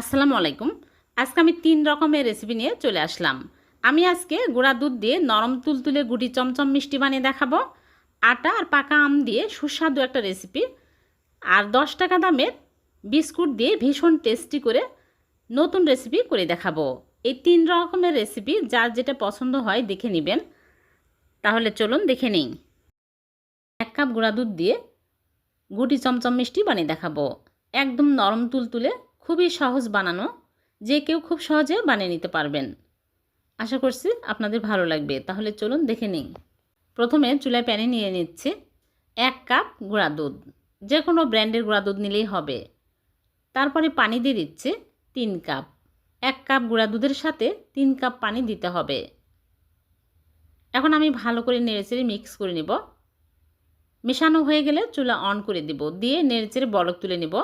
আসসালামু আলাইকুম। আজকে আমি তিন রকমের রেসিপি নিয়ে চলে আসলাম। আমি আজকে গুঁড়া দুধ দিয়ে নরম তুলতুলে গুটি চমচম মিষ্টি বানিয়ে দেখাবো। আটা আর পাকা আম দিয়ে সুস্বাদু একটা রেসিপি আর দশ টাকা দামের বিস্কুট দিয়ে ভীষণ টেস্টি করে নতুন রেসিপি করে দেখাবো। এই তিন রকমের রেসিপি যার যেটা পছন্দ হয় দেখে নেবেন। তাহলে চলুন দেখে নিই। এক কাপ গুঁড়া দুধ দিয়ে গুটি চমচম মিষ্টি বানিয়ে দেখাবো। একদম নরম তুলতুলে খুবই সহজ বানানো, যে কেউ খুব সহজে বানিয়ে নিতে পারবেন। আশা করছি আপনাদের ভালো লাগবে। তাহলে চলুন দেখে নিই। প্রথমে চুলায় প্যানে নিয়ে নিচ্ছি এক কাপ গুঁড়া দুধ। যে কোনো ব্র্যান্ডের গুঁড়া দুধ নিলেই হবে। তারপরে পানি দিয়ে দিচ্ছি তিন কাপ। এক কাপ গুঁড়া দুধের সাথে তিন কাপ পানি দিতে হবে। এখন আমি ভালো করে নেড়েচেড়ে মিক্স করে নেব। মেশানো হয়ে গেলে চুলা অন করে দিব। দিয়ে নেড়েচেড়ে বলক তুলে নেব।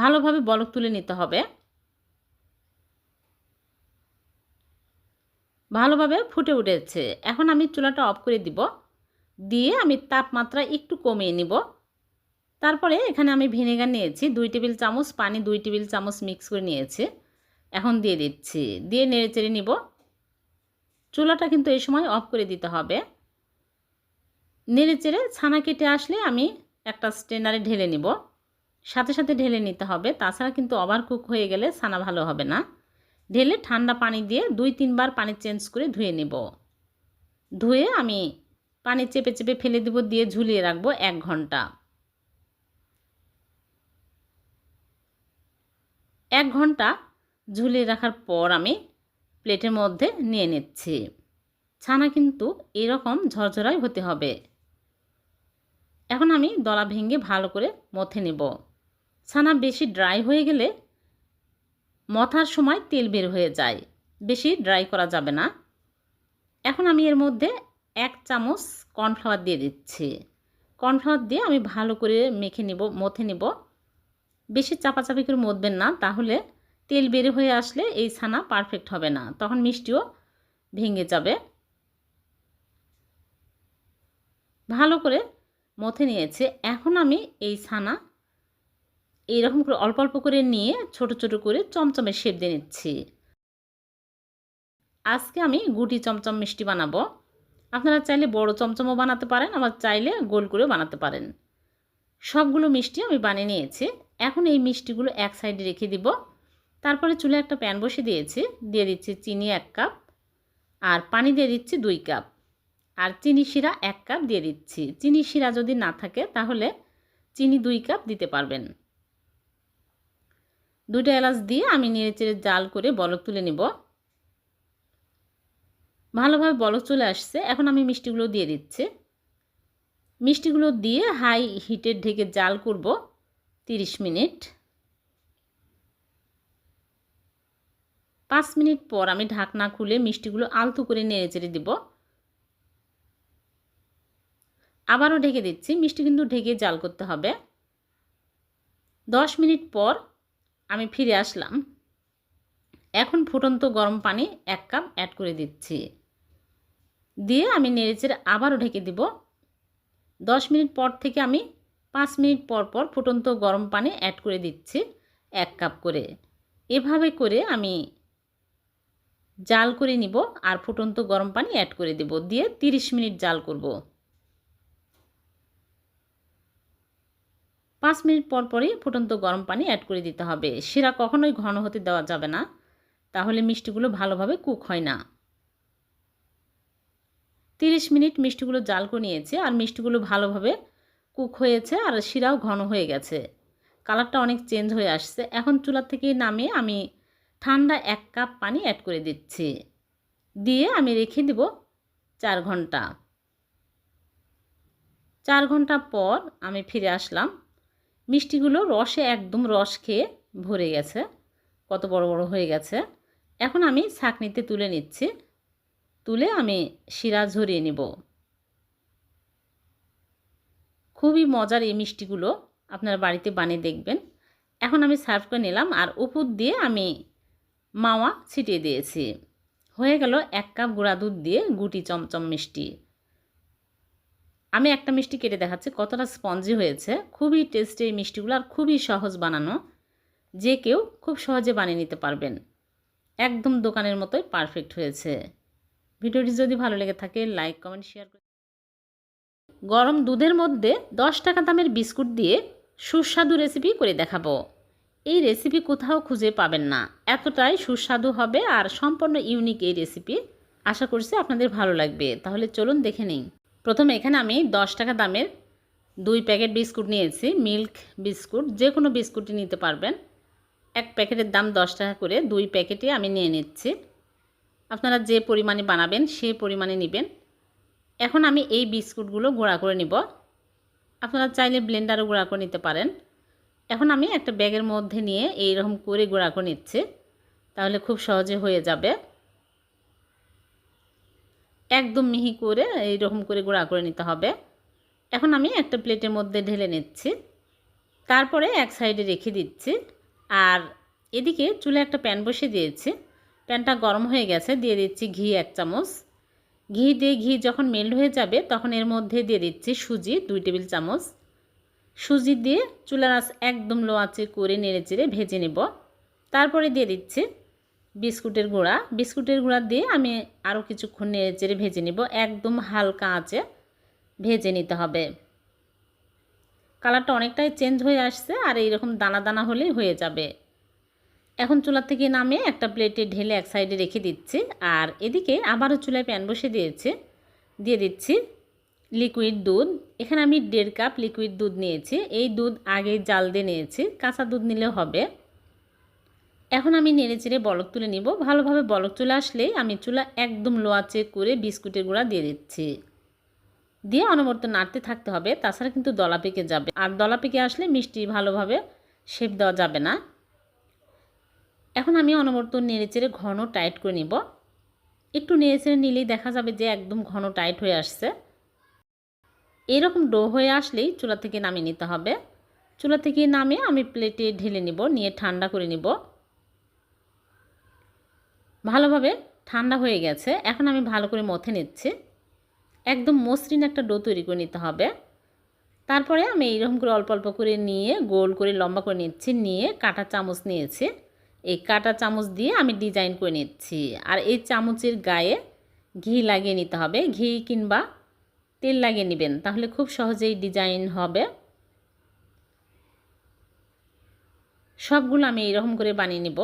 ভালোভাবে বলক তুলে নিতে হবে। ভালোভাবে ফুটে উঠেছে। এখন আমি চুলাটা অফ করে দিব। দিয়ে আমি তাপমাত্রা একটু কমিয়ে নিব। তারপরে এখানে আমি ভিনেগার নিয়েছি, দুই টেবিল চামচ পানি, দুই টেবিল চামচ মিক্স করে নিয়েছি। এখন দিয়ে দিচ্ছি। দিয়ে নেড়ে চেড়ে নিব। চুলাটা কিন্তু এই সময় অফ করে দিতে হবে। নেড়ে চেড়ে ছানা কেটে আসলে আমি একটা স্টেনারে ঢেলে নিব। সাথে সাথে ঢেলে নিতে হবে। তাছাড়া কিন্তু ওভার কুক হয়ে গেলে ছানা ভালো হবে না। ঢেলে ঠান্ডা পানি দিয়ে দুই তিনবার পানি চেঞ্জ করে ধুয়ে নেব। ধুয়ে আমি পানি চেপে চেপে ফেলে দেব, দিয়ে ঝুলিয়ে রাখব এক ঘণ্টা। এক ঘণ্টা ঝুলিয়ে রাখার পর আমি প্লেটের মধ্যে নিয়ে নিচ্ছি। ছানা কিন্তু এরকম ঝরঝরাই হতে হবে। এখন আমি দলা ভেঙে ভালো করে মথে নেব। ছানা বেশি ড্রাই হয়ে গেলে মথার সময় তেল বের হয়ে যায়। বেশি ড্রাই করা যাবে না। এখন আমি এর মধ্যে এক চামচ কর্নফ্লাওয়ার দিয়ে দিচ্ছি। কর্নফ্লাওয়ার দিয়ে আমি ভালো করে মেখে নিব, মথে নিব। বেশি চাপাচাপি করে মধবেন না, তাহলে তেল বের হয়ে আসলে এই ছানা পারফেক্ট হবে না। তখন মিষ্টিও ভেঙে যাবে। ভালো করে মথে নিয়েছে। এখন আমি এই ছানা এইরকম করে অল্প অল্প করে নিয়ে ছোট ছোট করে চমচমের শেপ দিয়ে নিচ্ছি। আজকে আমি গুটি চমচম মিষ্টি বানাবো। আপনারা চাইলে বড় চমচমও বানাতে পারেন, আবার চাইলে গোল করেও বানাতে পারেন। সবগুলো মিষ্টি আমি বানিয়ে নিয়েছি। এখন এই মিষ্টিগুলো এক সাইডে রেখে দিব। তারপরে চুলে একটা প্যান বসে দিয়েছি। দিয়ে দিচ্ছি চিনি এক কাপ আর পানি দিয়ে দিচ্ছি দুই কাপ। আর চিনি শিরা এক কাপ দিয়ে দিচ্ছি। চিনি শিরা যদি না থাকে তাহলে চিনি দুই কাপ দিতে পারবেন। দুটো এলাচ দিয়ে আমি নেড়ে চেড়ে জাল করে বলক তুলে নিব। ভালোভাবে বলক চলে আসছে। এখন আমি মিষ্টিগুলো দিয়ে দিচ্ছি। মিষ্টিগুলো দিয়ে হাই হিটে ঢেকে জাল করব তিরিশ মিনিট। পাঁচ মিনিট পর আমি ঢাকনা খুলে মিষ্টিগুলো আলতু করে নেড়ে চেড়ে দিব। আবারও ঢেকে দিচ্ছি। মিষ্টি কিন্তু ঢেকে জাল করতে হবে। দশ মিনিট পর আমি ফিরে আসলাম। এখন ফুটন্ত গরম পানি এক কাপ অ্যাড করে দিচ্ছি। দিয়ে আমি নেড়েচেড়ে আবারও ঢেকে দিব। দশ মিনিট পর থেকে আমি পাঁচ মিনিট পর পর ফুটন্ত গরম পানি অ্যাড করে দিচ্ছি এক কাপ করে। এভাবে করে আমি জাল করে নিব আর ফুটন্ত গরম পানি অ্যাড করে দেব। দিয়ে 30 মিনিট জাল করব। পাঁচ মিনিট পর পরই ফুটন্ত গরম পানি অ্যাড করে দিতে হবে। শিরা কখনোই ঘন হতে দেওয়া যাবে না। তাহলে মিষ্টিগুলো ভালোভাবে কুক হয় না। তিরিশ মিনিট মিষ্টিগুলো জাল করে নিয়েছে আর মিষ্টিগুলো ভালোভাবে কুক হয়েছে আর শিরাও ঘন হয়ে গেছে। কালারটা অনেক চেঞ্জ হয়ে আসছে। এখন চুলার থেকে নামিয়ে আমি ঠান্ডা এক কাপ পানি অ্যাড করে দিচ্ছি। দিয়ে আমি রেখে দেব চার ঘণ্টা। চার ঘণ্টা পর আমি ফিরে আসলাম। মিষ্টিগুলো রসে একদম রস খেয়ে ভরে গেছে। কত বড় বড় হয়ে গেছে। এখন আমি ছাকনিতে তুলে নিচ্ছি। তুলে আমি শিরা ঝরিয়ে নেব। খুবই মজার এই মিষ্টিগুলো আপনার বাড়িতে বানিয়ে দেখবেন। এখন আমি সার্ভ করে নিলাম আর উপর দিয়ে আমি মাওয়া ছিটিয়ে দিয়েছি। হয়ে গেল এক কাপ গুঁড়া দুধ দিয়ে গুটি চমচম মিষ্টি। আমি একটা মিষ্টি কেটে দেখাচ্ছি, কতটা স্পঞ্জি হয়েছে। খুবই টেস্টি এই মিষ্টিগুলো আর খুবই সহজ বানানো, যে কেউ খুব সহজে বানিয়ে নিতে পারবেন। একদম দোকানের মতোই পারফেক্ট হয়েছে। ভিডিওটি যদি ভালো লেগে থাকে লাইক কমেন্ট শেয়ার করে গরম দুধের মধ্যে দশ টাকা দামের বিস্কুট দিয়ে সুস্বাদু রেসিপি করে দেখাবো। এই রেসিপি কোথাও খুঁজে পাবেন না। এতটাই সুস্বাদু হবে আর সম্পূর্ণ ইউনিক এই রেসিপি আশা করছি আপনাদের ভালো লাগবে। তাহলে চলুন দেখে নিই। প্রথমে এখানে আমি দশ টাকা দামের দুই প্যাকেট বিস্কুট নিয়েছি, মিল্ক বিস্কুট যে কোনো বিস্কুটই নিতে পারবেন। এক প্যাকেটের দাম দশ টাকা করে দুই প্যাকেটে আমি নিয়ে নিচ্ছি। আপনারা যে পরিমাণে বানাবেন সেই পরিমাণে নেবেন। এখন আমি এই বিস্কুটগুলো গুঁড়া করে নিব। আপনারা চাইলে ব্লেন্ডারও গুঁড়া করে নিতে পারেন। এখন আমি একটা ব্যাগের মধ্যে নিয়ে এই রকম করে গুঁড়া করে নিচ্ছি। তাহলে খুব সহজে হয়ে যাবে। একদম মিহি করে এই রকম করে গুঁড়া করে নিতে হবে। এখন আমি একটা প্লেটের মধ্যে ঢেলে নিচ্ছি। তারপরে এক সাইডে রেখে দিচ্ছি। আর এদিকে চুলে একটা প্যান বসে দিয়েছি। প্যানটা গরম হয়ে গেছে, দিয়ে দিচ্ছি ঘি এক চামচ। ঘি দিয়ে ঘি যখন মেল্ট হয়ে যাবে তখন এর মধ্যে দিয়ে দিচ্ছি সুজি দুই টেবিল চামচ। সুজি দিয়ে চুলার আঁচ একদম লো আঁচে করে নেড়ে চেড়ে ভেজে নেব। তারপরে দিয়ে দিচ্ছি বিস্কুটের গুঁড়া। বিস্কুটের গুঁড়া দিয়ে আমি আরও কিছুক্ষণ নেড়ে চেড়ে ভেজে নেব। একদম হালকা আঁচে ভেজে নিতে হবে। কালারটা অনেকটাই চেঞ্জ হয়ে আসছে আর এইরকম দানা দানা হলেই হয়ে যাবে। এখন চুলা থেকে নামে একটা প্লেটে ঢেলে এক সাইডে রেখে দিচ্ছি। আর এদিকে আবারও চুলায় প্যান বসে দিয়েছি। দিয়ে দিচ্ছি লিকুইড দুধ। এখানে আমি দেড় কাপ লিকুইড দুধ নিয়েছি। এই দুধ আগে জাল দিয়ে নিয়েছি। কাঁচা দুধ নিলেও হবে। এখন আমি নেড়ে চেড়ে বলক তুলে নিব। ভালোভাবে বলক চলে আসলেই আমি চুলা একদম লোয়াচে করে বিস্কুটের গুঁড়া দিয়ে দিচ্ছি। দিয়ে অনবরত নাড়তে থাকতে হবে, তাছাড়া কিন্তু দলা পেকে যাবে। আর দলা পেকে আসলে মিষ্টি ভালোভাবে শেপ দেওয়া যাবে না। এখন আমি অনবরত নেড়ে চেড়ে ঘন টাইট করে নিব। একটু নেড়ে চেড়ে নিলেই দেখা যাবে যে একদম ঘন টাইট হয়ে আসছে। এরকম ডো হয়ে আসলেই চুলা থেকে নামিয়ে নিতে হবে। চুলা থেকে নামিয়ে আমি প্লেটে ঢেলে নিব, নিয়ে ঠান্ডা করে নিব। ভালোভাবে ঠান্ডা হয়ে গেছে। এখন আমি ভালো করে মথে নিচ্ছি। একদম মসৃণ একটা ডো তৈরি করে নিতে হবে। তারপরে আমি এইরকম করে অল্প অল্প করে নিয়ে, গোল করে লম্বা করে নিচ্ছি, নিয়ে কাটা চামচ নিয়েছি। এই কাটা চামচ দিয়ে আমি ডিজাইন করে নিচ্ছি। আর এই চামচের গায়ে ঘি লাগিয়ে নিতে হবে। ঘি কিংবা তেল লাগিয়ে নেবেন, তাহলে খুব সহজেই ডিজাইন হবে। সবগুলো আমি এইরকম করে বানিয়ে নিব।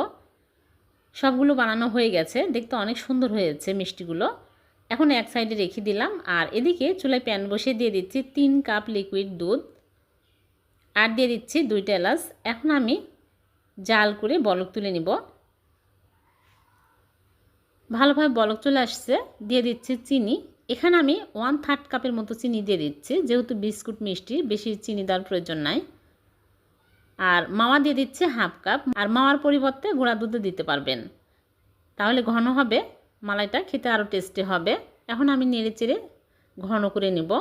সবগুলো বানানো হয়ে গেছে। দেখতে অনেক সুন্দর হয়েছে মিষ্টিগুলো। এখন এক সাইডে রেখে দিলাম। আর এদিকে চুলায় প্যান বসে দিয়ে দিচ্ছি তিন কাপ লিকুইড দুধ। আর দিয়ে দিচ্ছি দুইটা এলাচ। এখন আমি জাল করে বলক তুলে নিব। ভালোভাবে বলক চলে আসছে। দিয়ে দিচ্ছি চিনি। এখানে আমি ওয়ান থার্ড কাপের মতো চিনি দিয়ে দিচ্ছি। যেহেতু বিস্কুট মিষ্টি, বেশি চিনি দেওয়ার প্রয়োজন নাই। আর মাওয়া দিয়ে দিচ্ছে হাফ কাপ, আর মাওয়ার পরিবর্তে গুঁড়া দুধে দিতে পারবেন। তাহলে ঘন হবে, মালাইটা খেতে আরও টেস্টি হবে। এখন আমি নেড়ে চেড়ে ঘন করে নেব।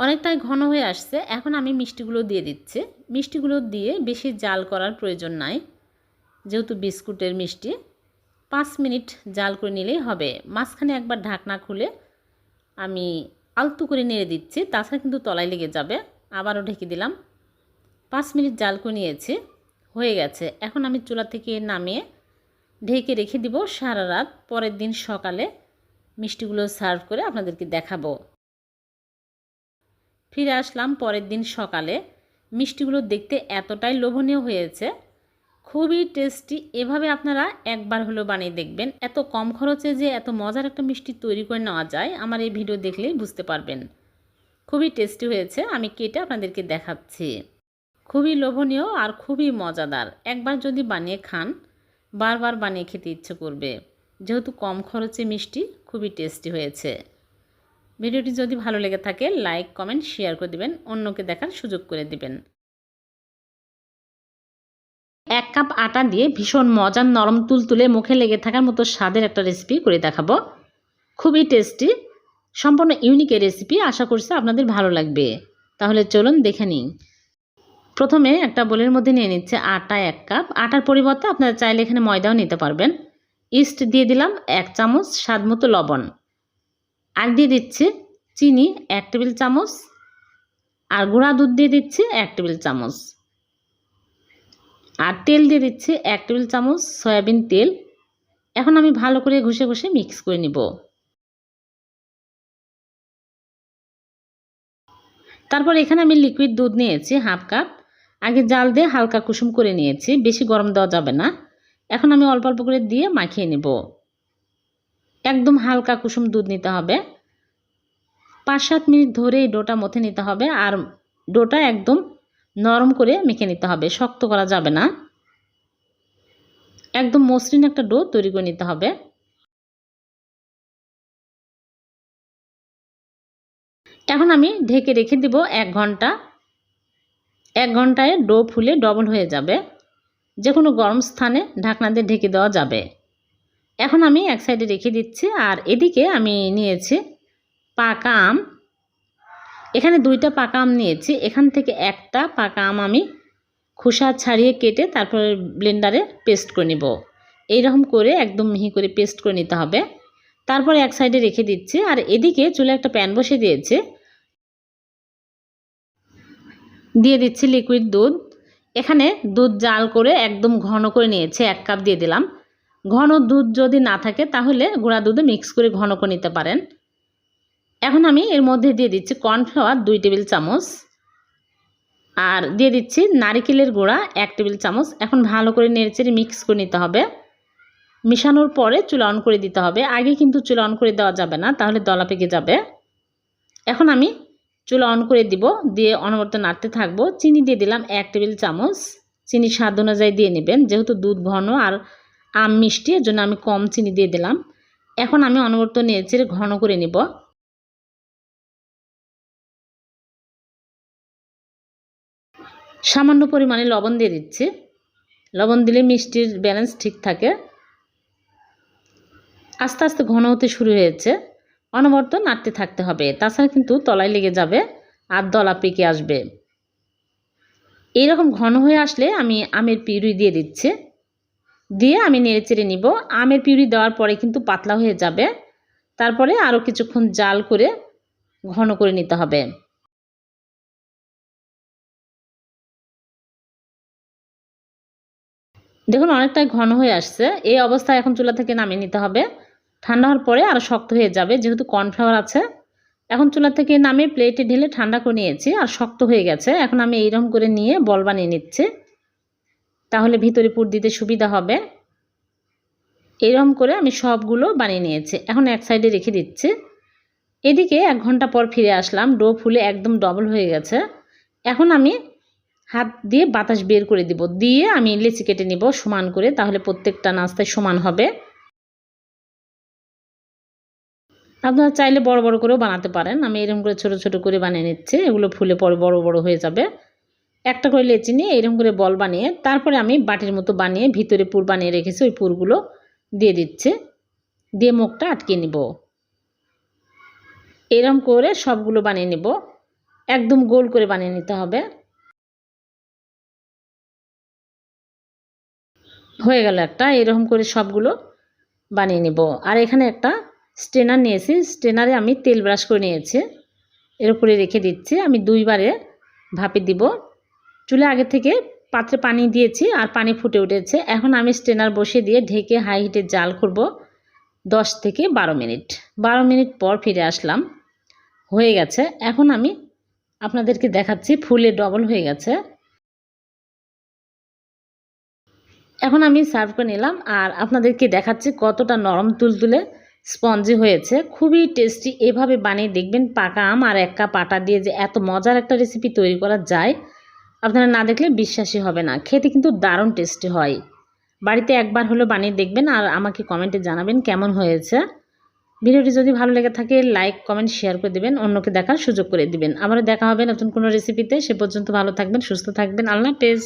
অনেকটাই ঘন হয়ে আসছে, এখন আমি মিষ্টিগুলো দিয়ে দিচ্ছি। মিষ্টিগুলো দিয়ে বেশি জাল করার প্রয়োজন নাই, যেহেতু বিস্কুটের মিষ্টি। পাঁচ মিনিট জাল করে নিলেই হবে। মাঝখানে একবার ঢাকনা খুলে আমি আলতু করে নেড়ে দিচ্ছি, তাছাড়া কিন্তু তলায় লেগে যাবে। আবারও ঢেকে দিলাম। পাঁচ মিনিট জাল করে নিয়েছি হয়ে গেছে। এখন আমি চুলা থেকে নামিয়ে ঢেকে রেখে দিব সারা রাত। পরের দিন সকালে মিষ্টিগুলো সার্ভ করে আপনাদেরকে দেখাবো। ফিরে আসলাম পরের দিন সকালে। মিষ্টিগুলো দেখতে এতটাই লোভনীয় হয়েছে। খুবই টেস্টি। এভাবে আপনারা একবার হলেও বানিয়ে দেখবেন। এত কম খরচে যে এত মজার একটা মিষ্টি তৈরি করে নেওয়া যায়, আমার এই ভিডিও দেখলেই বুঝতে পারবেন। খুবই টেস্টি হয়েছে। আমি কেটে আপনাদেরকে দেখাচ্ছি। খুবই লোভনীয় আর খুবই মজাদার। একবার যদি বানিয়ে খান, বারবার বানিয়ে খেতে ইচ্ছে করবে। যেহেতু কম খরচে মিষ্টি, খুবই টেস্টি হয়েছে। ভিডিওটি যদি ভালো লেগে থাকে লাইক কমেন্ট শেয়ার করে দিবেন। অন্যকে দেখার সুযোগ করে দিবেন। এক কাপ আটা দিয়ে ভীষণ মজার নরম তুলতুলে মুখে লেগে থাকার মতো স্বাদের একটা রেসিপি করে দেখাবো। খুবই টেস্টি সম্পূর্ণ ইউনিক এই রেসিপি আশা করছি আপনাদের ভালো লাগবে। তাহলে চলুন দেখে নিই। প্রথমে একটা বোলের মধ্যে নিয়ে নিচ্ছে আটা এক কাপ। আটার পরিবর্তে আপনারা চাইলে এখানে ময়দাও নিতে পারবেন। ইস্ট দিয়ে দিলাম এক চামচ স্বাদ মতো লবণ। আর দিয়ে দিচ্ছি চিনি এক টেবিল চামচ। আর গুঁড়া দুধ দিয়ে দিচ্ছি এক টেবিল চামচ। আর তেল দিয়ে দিচ্ছি এক টেবিল চামচ সয়াবিন তেল। এখন আমি ভালো করে ঘষে ঘষে মিক্স করে নিব। তারপর এখানে আমি লিকুইড দুধ নিয়েছি হাফ কাপ আগে জাল দিয়ে হালকা কুসুম করে নিয়েছি, বেশি গরম দেওয়া যাবে না। এখন আমি অল্প অল্প করে দিয়ে মাখিয়ে নেব। একদম হালকা কুসুম দুধ নিতে হবে। পাঁচ সাত মিনিট ধরে এই ডোটা মথে নিতে হবে আর ডোটা একদম নরম করে মেখে নিতে হবে, শক্ত করা যাবে না। একদম মসৃণ একটা ডো তৈরি করে নিতে হবে। এখন আমি ঢেকে রেখে দিব এক ঘণ্টা। এক ঘন্টায় ডো ফুলে ডবল হয়ে যাবে। যে কোনো গরম স্থানে ঢাকনা দিয়ে ঢেকে দেওয়া যাবে। এখন আমি এক সাইডে রেখে দিচ্ছি আর এদিকে আমি নিয়েছি পাকা আম। এখানে দুইটা পাকা আম নিয়েছি। এখান থেকে একটা পাকা আম আমি খোসা ছাড়িয়ে কেটে তারপর ব্লেন্ডারে পেস্ট করে নিব। এইরকম করে একদম মিহি করে পেস্ট করে নিতে হবে। তারপর এক সাইডে রেখে দিচ্ছি। আর এদিকে চুলে একটা প্যান বসে দিয়েছে। দিয়ে দিচ্ছি লিকুইড দুধ। এখানে দুধ জাল করে একদম ঘন করে নিয়েছে, এক কাপ দিয়ে দিলাম। ঘন দুধ যদি না থাকে তাহলে গুঁড়া দুধে মিক্স করে ঘন করে নিতে পারেন। এখন আমি এর মধ্যে দিয়ে দিচ্ছি কর্নফ্লাওয়ার দুই টেবিল চামচ। আর দিয়ে দিচ্ছি নারিকেলের গুঁড়া এক টেবিল চামচ। এখন ভালো করে নেড়েচেড়ে মিক্স করে নিতে হবে। মিশানোর পরে চুলা অন করে দিতে হবে। আগে কিন্তু চুলা অন করে দেওয়া যাবে না, তাহলে দলা পেকে যাবে। এখন আমি চুলা অন করে দিব, দিয়ে অনবরত নাড়তে থাকব। চিনি দিয়ে দিলাম এক টেবিল চামচ। চিনি স্বাদ অনুযায়ী দিয়ে নেবেন, যেহেতু দুধ ঘন আর আম মিষ্টি এর জন্য আমি কম চিনি দিয়ে দিলাম। এখন আমি অনবরত নেড়েচেড়ে ঘন করে নিব। সামান্য পরিমাণে লবণ দিয়ে দিচ্ছি। লবণ দিলে মিষ্টির ব্যালেন্স ঠিক থাকে। আস্তে আস্তে ঘন হতে শুরু হয়েছে। অনবরত নাড়তে থাকতে হবে। তাছাড়া কিন্তু তলায় লেগে যাবে আর দলা পেকে আসবে। এইরকম ঘন হয়ে আসলে আমি আমের পিউরি দিয়ে দিচ্ছি। দিয়ে আমি নেড়ে চেড়ে নিব। আমের পিউরি দেওয়ার পরে কিন্তু পাতলা হয়ে যাবে। তারপরে আরও কিছুক্ষণ জাল করে ঘন করে নিতে হবে। দেখুন, অনেকটাই ঘন হয়ে আসছে। এই অবস্থায় এখন চুলা থেকে নামিয়ে নিতে হবে। ঠান্ডা হওয়ার পরে আরও শক্ত হয়ে যাবে, যেহেতু কর্নফ্লাওয়ার আছে। এখন চুলা থেকে নামিয়ে প্লেটে ঢেলে ঠান্ডা করে নিয়েছি, আর শক্ত হয়ে গেছে। এখন আমি এইরকম করে নিয়ে বল বানিয়ে নিচ্ছি। তাহলে ভিতরে পুর দিতে সুবিধা হবে। এইরকম করে আমি সবগুলো বানিয়ে নিয়েছি। এখন এক সাইডে রেখে দিচ্ছি। এদিকে এক ঘণ্টা পর ফিরে আসলাম। ডো ফুলে একদম ডবল হয়ে গেছে। এখন আমি হাত দিয়ে বাতাস বের করে দিব। দিয়ে আমি লেচি কেটে নিব সমান করে, তাহলে প্রত্যেকটা নাস্তায় সমান হবে। আপনারা চাইলে বড় বড় করেও বানাতে পারেন। আমি এরকম করে ছোট ছোট করে বানিয়ে নিচ্ছি। এগুলো ফুলে পরে বড় বড় হয়ে যাবে। একটা করে লেচি নিয়ে এরকম করে বল বানিয়ে, তারপরে আমি বাটির মতো বানিয়ে ভিতরে পুর বানিয়ে রেখেছি, ওই পুরগুলো দিয়ে দিচ্ছে। দিয়ে মুখটা আটকে নিব। এরকম করে সবগুলো বানিয়ে নিব। একদম গোল করে বানিয়ে নিতে হবে। হয়ে গেল একটা। এরকম করে সবগুলো বানিয়ে নেব। আর এখানে একটা স্টেনার নিয়েছি। স্টেনারে আমি তেল ব্রাশ করে নিয়েছি। এর উপরে রেখে দিচ্ছি। আমি দুইবারে ভাপে দিব। চুলে আগে থেকে পাত্রে পানি দিয়েছি আর পানি ফুটে উঠেছে। এখন আমি স্টেনার বসিয়ে দিয়ে ঢেকে হাই হিটে জাল করব দশ থেকে বারো মিনিট। বারো মিনিট পর ফিরে আসলাম। হয়ে গেছে। এখন আমি আপনাদেরকে দেখাচ্ছি ফুলে ডবল হয়ে গেছে। এখন আমি সার্ভ করে নিলাম। আর আপনাদেরকে দেখাচ্ছি কতটা নরম তুলতুলে স্পঞ্জি হয়েছে। খুবই টেস্টি। এভাবে বানিয়ে দেখবেন পাকা আম আর এক কাপ আটা দিয়ে যে এত মজার একটা রেসিপি তৈরি করা যায়, আপনারা না দেখলে বিশ্বাসই হবে না। খেতে কিন্তু দারুণ টেস্টি হয়। বাড়িতে একবার হলো বানিয়ে দেখবেন আর আমাকে কমেন্টে জানাবেন কেমন হয়েছে। ভিডিওটি যদি ভালো লেগে থাকে লাইক কমেন্ট শেয়ার করে দেবেন। অন্যকে দেখার সুযোগ করে দিবেন। আবারও দেখা হবে নতুন কোনো রেসিপিতে সে পর্যন্ত ভালো থাকবেন, সুস্থ থাকবেন। আল্লাহ হাফেজ।